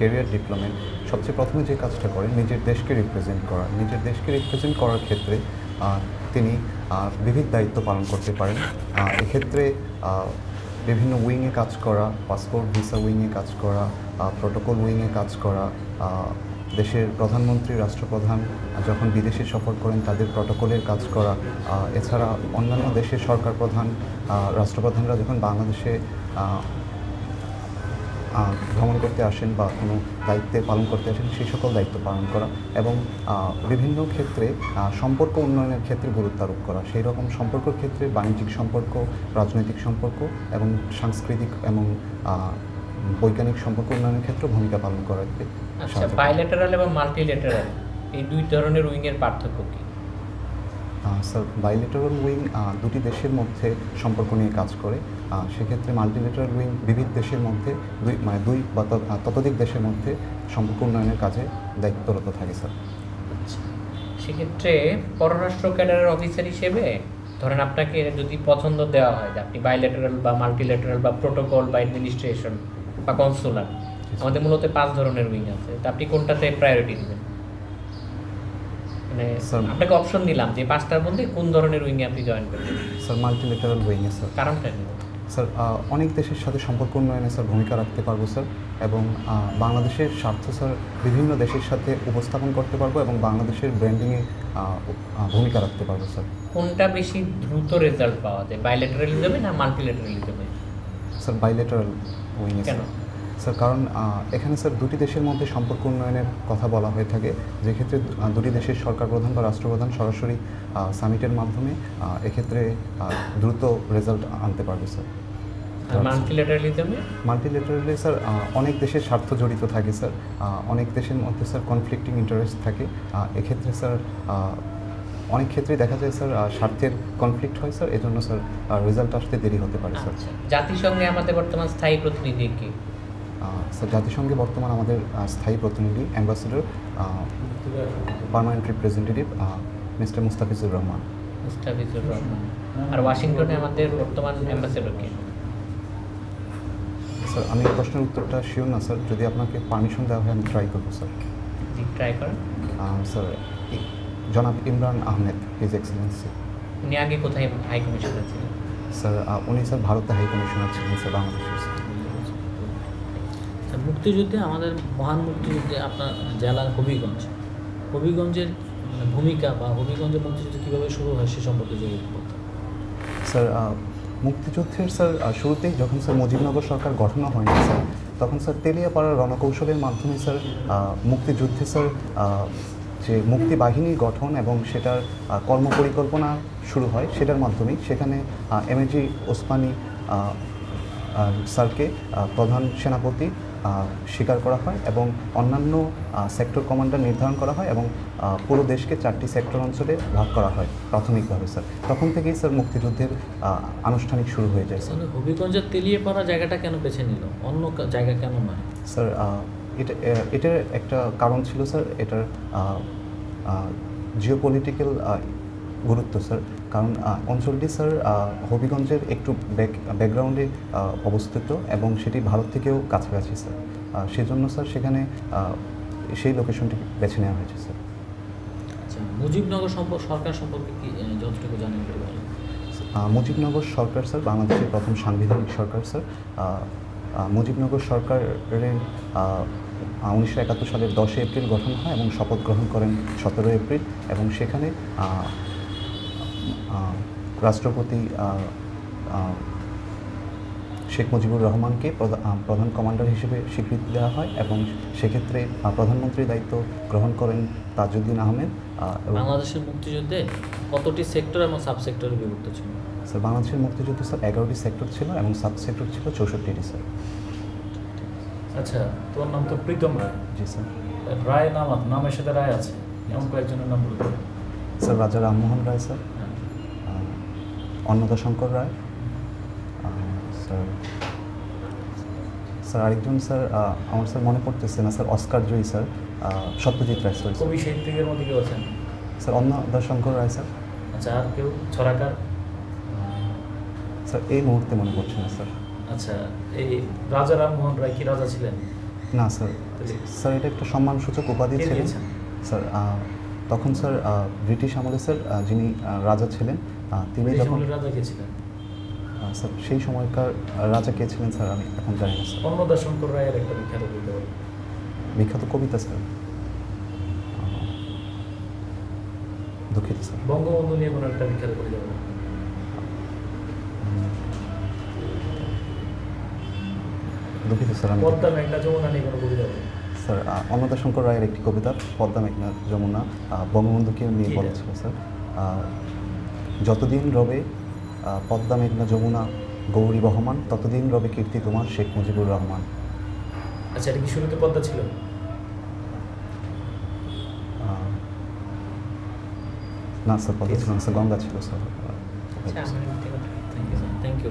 Career ডিপ্লোমেন্ট সবচেয়ে প্রথমে যে কাজটা করে নিজের দেশকে রিপ্রেজেন্ট করা। নিজের দেশকে রিপ্রেজেন্ট করার ক্ষেত্রে তিনি বিবিধ দায়িত্ব পালন করতে পারেন। এক্ষেত্রে বিভিন্ন উইংয়ে কাজ করা পাসপোর্ট ভিসা উইংয়ে কাজ করা প্রোটোকল উইংয়ে কাজ করা দেশের প্রধানমন্ত্রী, রাষ্ট্রপ্রধান, যখন বিদেশে সফর করেন, তাদের প্রটোকলের কাজ করা এছাড়া অন্যান্য দেশের সরকার প্রধান রাষ্ট্রপ্রধানরা যখন বাংলাদেশে ভ্রমণ করতে আসেন বা কোনো দায়িত্বে পালন করতে আসেন সেই সকল দায়িত্ব পালন করা এবং বিভিন্ন ক্ষেত্রে সম্পর্ক উন্নয়নের ক্ষেত্রে গুরুত্ব আরোপ করা। সেই রকম সম্পর্কের ক্ষেত্রে বাণিজ্যিক সম্পর্ক রাজনৈতিক সম্পর্ক এবং সাংস্কৃতিক এবং বৈজ্ঞানিক সম্পর্ক উন্নয়নের ক্ষেত্রে ভূমিকা পালন করা আচ্ছা বাইলেটারাল এবং মাল্টিলেটারাল এই দুই ধরনের উইংয়ের পার্থক্য কি? স্যার বাইলেটারাল উইং দুটি দেশের মধ্যে সম্পর্ক নিয়ে কাজ করে। সেক্ষেত্রে মাল্টিলেটারাল উইং বিবিধ দেশের মধ্যে দুই মানে দুই বা তত- ততোধিক দেশের মধ্যে সম্পর্ক উন্নয়নের কাজে দায়িত্বরত থাকে স্যার সেক্ষেত্রে পররাষ্ট্র ক্যাডারের অফিসার হিসেবে ধরেন আপনাকে যদি পছন্দ দেওয়া হয় যে আপনি বাইলেটারাল বা মাল্টিলেটারাল বা প্রোটোকল বা অ্যাডমিনিস্ট্রেশন বা কনসুলার আমাদের মূলত পাঁচ ধরনের উইং আছে। তা আপনি কোনটাতে প্রায়োরিটি দিবেন মানে আপনাকে অপশন দিলাম যে পাঁচটার মধ্যে কোন ধরনের উইংয়ে আপনি জয়েন করবেন? স্যার মাল্টিলেটারাল উইংয়ে স্যার। কারণটা কি? স্যার অনেক দেশের সাথে সম্পর্ক উন্নয়নে স্যার ভূমিকা রাখতে পারব স্যার এবং বাংলাদেশের স্বার্থ স্যার বিভিন্ন দেশের সাথে উপস্থাপন করতে পারব এবং বাংলাদেশের ব্র্যান্ডিংয়ে ভূমিকা রাখতে পারব স্যার। কোনটা বেশি দ্রুত রেজাল্ট পাওয়া যায়? বাইলেটারালিজমে না মাল্টিলেটারালিজমে স্যার বাইলেটারাল উইংয়ে কেন? স্যার কারণ এখানে স্যার দুটি দেশের মধ্যে সম্পর্ক উন্নয়নের কথা বলা হয়ে থাকে। যেক্ষেত্রে দুটি দেশের সরকার প্রধান বা রাষ্ট্রপ্রধান সরাসরি সামিটের মাধ্যমে এক্ষেত্রে দ্রুত রেজাল্ট আনতে পারবে স্যার। মাল্টিলেটারালিজমে মাল্টিলেটারালি স্যার অনেক দেশের স্বার্থ জড়িত থাকে স্যার। অনেক দেশের মধ্যে স্যার কনফ্লিক্টিং ইন্টারেস্ট থাকে। এক্ষেত্রে স্যার অনেক ক্ষেত্রেই দেখা যায় স্যার স্বার্থের কনফ্লিক্ট হয় স্যার। এজন্য স্যার রেজাল্ট আসতে দেরি হতে পারে স্যার। আচ্ছা। জাতিসংঘে আমাদের বর্তমান স্থায়ী প্রতিনিধি কি? স্যার জাতিসংঘে বর্তমান আমাদের স্থায়ী প্রতিনিধি ambassador permanent representative mister Mustafizur Rahman. Mustafizur Rahman. আর ওয়াশিংটনে আমাদের বর্তমান অ্যাম্বাসেডর কে? স্যার আমি প্রশ্নের উত্তরটা শিওর না স্যার। যদি আপনাকে পারমিশন দেওয়া হয় আমি ট্রাই করব স্যার। জি ট্রাই করেন। স্যার জনাব ইমরান আহমেদ হিজ এক্সেলেন্সি উনি আগে কোথায় হাই কমিশনার ছিলেন? স্যার উনি স্যার ভারতে হাই কমিশনার ছিলেন স্যার বাংলাদেশের মুক্তিযুদ্ধে আমাদের মহান মুক্তিযুদ্ধে আপনার জেলা হবিগঞ্জ। হবিগঞ্জের ভূমিকা বা হবিগঞ্জের মুক্তিযুদ্ধ কীভাবে শুরু হয় সে সম্পর্কে যদি স্যার মুক্তিযুদ্ধের স্যার শুরুতেই যখন স্যার মুজিবনগর সরকার গঠন হয়নি স্যার তখন স্যার তেলিয়াপাড়ার রণকৌশলের মাধ্যমে স্যার মুক্তিযুদ্ধে স্যার যে মুক্তি বাহিনীর গঠন এবং সেটার কর্মপরিকল্পনা শুরু হয় সেটার মাধ্যমেই। সেখানে এমএজি ওসমানী আহ, আহ, স্যারকে প্রধান সেনাপতি স্বীকার করা হয় এবং অন্যান্য সেক্টর কমান্ডার নির্ধারণ করা হয় এবং পুরো দেশকে চারটি সেক্টর অঞ্চলে ভাগ করা হয় প্রাথমিকভাবে স্যার তখন থেকেই স্যার মুক্তিযুদ্ধের আনুষ্ঠানিক শুরু হয়ে যায় স্যার হবিগঞ্জের তেলিয়ে পড়া জায়গাটা কেন বেছে নিল? অন্য জায়গা কেন নয়? স্যার এটা এটার একটা কারণ ছিল স্যার এটার জিও পলিটিক্যাল গুরুত্ব স্যার কারণ অঞ্চলটি স্যার হবিগঞ্জের একটু ব্যাক ব্যাকগ্রাউন্ডে অবস্থিত এবং সেটি ভারত থেকেও কাছাকাছি স্যার। সেজন্য স্যার সেখানে সেই লোকেশনটি বেছে নেওয়া হয়েছে স্যার। আচ্ছা মুজিবনগর সম্পর্ক সরকার সম্পর্কে কি যতটুকু জানেন মুজিবনগর সরকার স্যার বাংলাদেশের প্রথম সাংবিধানিক সরকার স্যার। মুজিবনগর সরকারের উনিশশো একাত্তর সালের দশই এপ্রিল গঠন হয় এবং শপথ গ্রহণ করেন সতেরোই এপ্রিল এবং সেখানে রাষ্ট্রপতি শেখ মুজিবুর রহমানকে প্রধান কমান্ডার হিসেবে স্বীকৃতি দেওয়া হয় এবং সেক্ষেত্রে প্রধানমন্ত্রীর দায়িত্ব গ্রহণ করেন তাজউদ্দিন আহমেদ বাংলাদেশের মুক্তিযুদ্ধে কতটি সেক্টর এবং সাব সেক্টরে বিভক্ত ছিল? স্যার বাংলাদেশের মুক্তিযুদ্ধে স্যার এগারোটি সেক্টর ছিল এবং সাব সেক্টর ছিল চৌষট্টিটি স্যার। আচ্ছা তোর নাম তো প্রীতম রায়। জি স্যার। রায় নাম নামের সাথে রায় আছে। এমন কয়েকজনের নাম বলতে sir Raja Rammohan Roy sir. Annada Shankar Ray sir sir আরেকজন স্যার আমার স্যার মনে পড়তেছে না স্যার অস্কার জয়ী স্যার সত্যজিৎ রায় স্যার কবি সাহিত্যিকের মধ্যে কেউ আছেন? Sir Annada Shankar Ray sir. আচ্ছা আর কেউ? ছড়াকার? স্যার এই মুহূর্তে মনে পড়ছে না স্যার। আচ্ছা এই রাজা রামমোহন রায় কি রাজা ছিলেন? না স্যার। স্যার এটা একটা সম্মানসূচক উপাধি ছিলেন। স্যার তখন স্যার ব্রিটিশ আমলে স্যার যিনি রাজা ছিলেন তিনি যখন রাজা কে ছিলেন? স্যার সেই সময়কার রাজা কে ছিলেন স্যার আমি এখন জানি না স্যার। অন্নদা শঙ্কর রায়ের একটা বিখ্যাত কবিতা বিখ্যাত কবিতা স্যার। দুঃখিত স্যার। বঙ্গবন্ধু নিয়ে কোনো একটা বিখ্যাত কবিতা দুঃখিত স্যার আমি পদ্মা মেঘনা যমুনা নিয়ে কোনো কবিতা স্যার অন্নদা শঙ্কর রায়ের একটি কবিতা পদ্মা মেঘনা যমুনা। বঙ্গবন্ধুকে নিয়ে কি বলা এটা? ছিল স্যার। যতদিন রবে পদ্মা মেঘনা যমুনা গৌরী বহমান ততদিন রবে কীর্তি তোমার শেখ মুজিবুর রহমান আচ্ছা এটা কি শুরুতে পদ্মা ছিল না স্যার পদ্মা ছিল না স্যার গঙ্গা ছিল স্যার আচ্ছা থ্যাংক ইউ